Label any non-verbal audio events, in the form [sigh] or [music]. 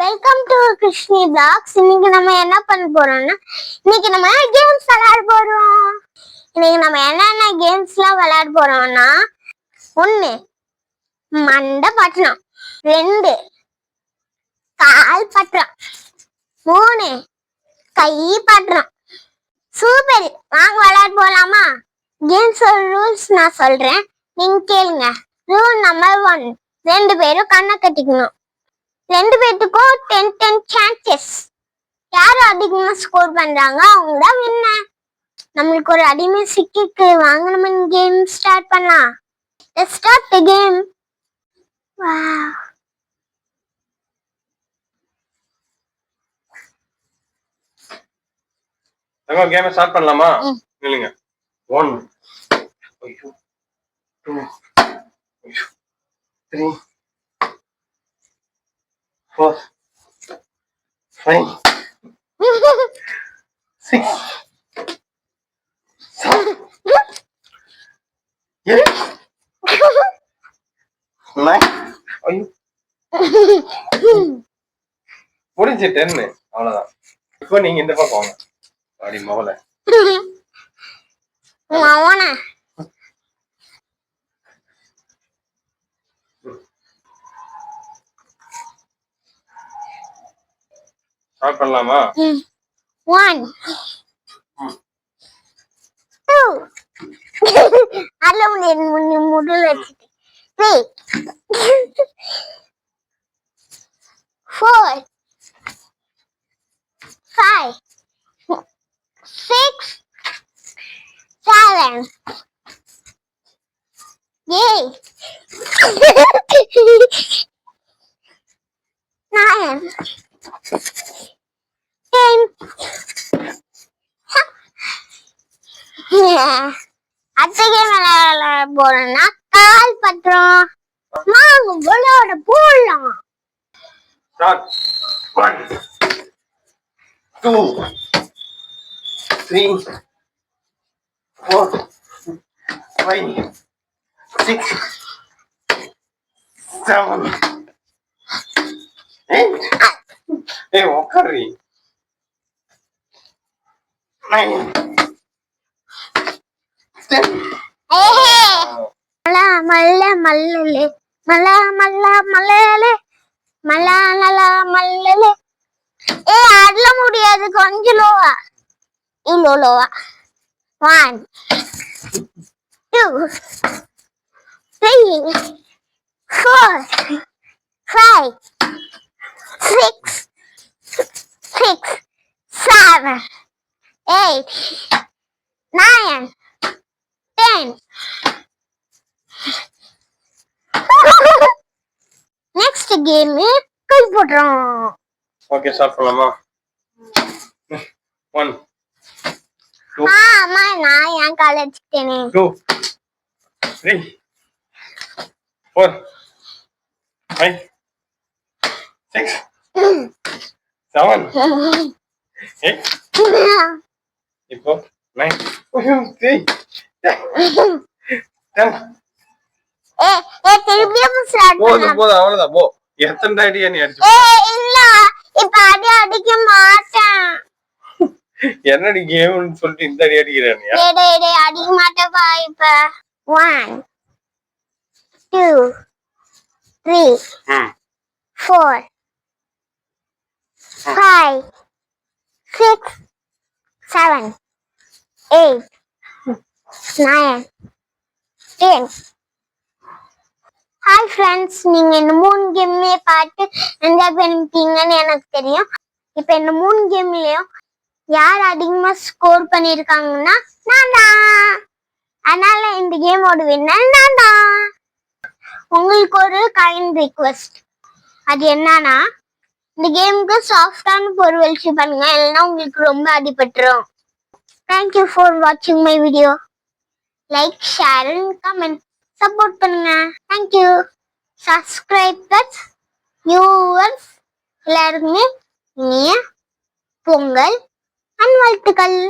Welcome to Krishni blocks இன்னைக்கு நம்ம என்ன பண்ண போறோம்னா இன்னைக்கு நம்ம கேம்ஸ் விளையாட போறோம்? இன்னைக்கு நம்ம என்னென்ன கேம்ஸ்லாம் விளையாட போறோம்னா ஒண்ணு மண்டை பட்டணம் ரெண்டு கால் பட்டணம் மூணு கை பட்டணம் சூப்பர். வாங்க விளையாட போலாமா? கேம்ஸ் ரூல்ஸ் நான் சொல்றேன். நீங்க கேளுங்க. ரூல் நம்பர் ஒன் ரெண்டு பேரும் கண்ணை கட்டிக்கணும். ரெண்டு பேத்துக்கும் டென் டென் சான்சஸ் யார் அதிகமா ஸ்கோர் பண்றாங்க? அவங்க தான் வின்னர் நம்மளுக்கு ஒரு அடிமை சிக்கிக்கு. வாங்க நம்ம கேம் ஸ்டார்ட் பண்ணலாம். ஸ்டார்ட் தி கேம் தங்க கேம் ஸ்டார்ட் பண்ணலாமா. இல்லைங்க ஒன் ஐயோ. டூ ஐயோ. Three four five six seven eight nine ஐயோ முடிஞ்சு டென்னு அவ்வளோதான் இப்போ நீங்க இந்த பக்கம் வாங்க. அடி மவளை ஸ்டார்ட் பண்ணலாமா ஒன் டூ அதுல முடி முடிவு வச்சுட்டு three four five six seven eight. [laughs] Nine. ten அத்தைக்கு விளையாட போறோம்னா கால் பற்றோம் வாங்க விளையாட போடலாம் One, two, எயிட் ஏய் உட்காரி மலா மல்ல மல்லலே மலா மல்லா மல்லலே மலா நலா மல்லலே ஏ அதுல முடியாது. கொஞ்சம் லோவா இவ்வளோ லோவா one two three four five six seven eight nine ten next game கை போடுறோம் ஓகே ஸ்டார்ட் பண்ணலாமா ஒன் ஆமா நான் என் கால் வச்சுட்டேனே two three four five six seven இப்போ போதும் போதும் அவ்வளவுதான். போ. எத்தனை அடியா நீ அடிச்சு இல்ல. இப்ப அடி அடிக்க மாட்டேன். என்னடி கேம்னு சொல்லிட்டு இந்த அடி அடிக்கிறானியா டேய் டேய் அடிக்க மாட்டேப்பா இப்ப. ஒன் டூ த்ரீ ம். Four five six seven eight nine ten hi friends நீங்க இந்த மூணு கேம்லயே பார்த்து என்ஜாய் பண்ணிட்டீங்கன்னு எனக்கு தெரியும். இப்போ இந்த மூணு கேம்லயும் யார் அதிகமா ஸ்கோர் பண்ணிருக்காங்கன்னா நான் தான். அதனால இந்த கேமோட வின்னர் நான் தான். உங்களுக்கு ஒரு கைண்ட் ரிக்வெஸ்ட் அது என்னன்னா இந்த கேமுக்கு சாஃப்டான பொருள் பண்ணுங்க. இல்லைன்னா உங்களுக்கு ரொம்ப அடிபட்டுரும். தேங்க்யூ ஃபார் வாட்சிங் my video like share and comment support பண்ணுங்க. தேங்க்யூ சப்ஸ்கிரைபர்ஸ் வியூவர்ஸ் எல்லாருக்குமே இனிய பொங்கல். அன்வாழ்த்துக்கள்.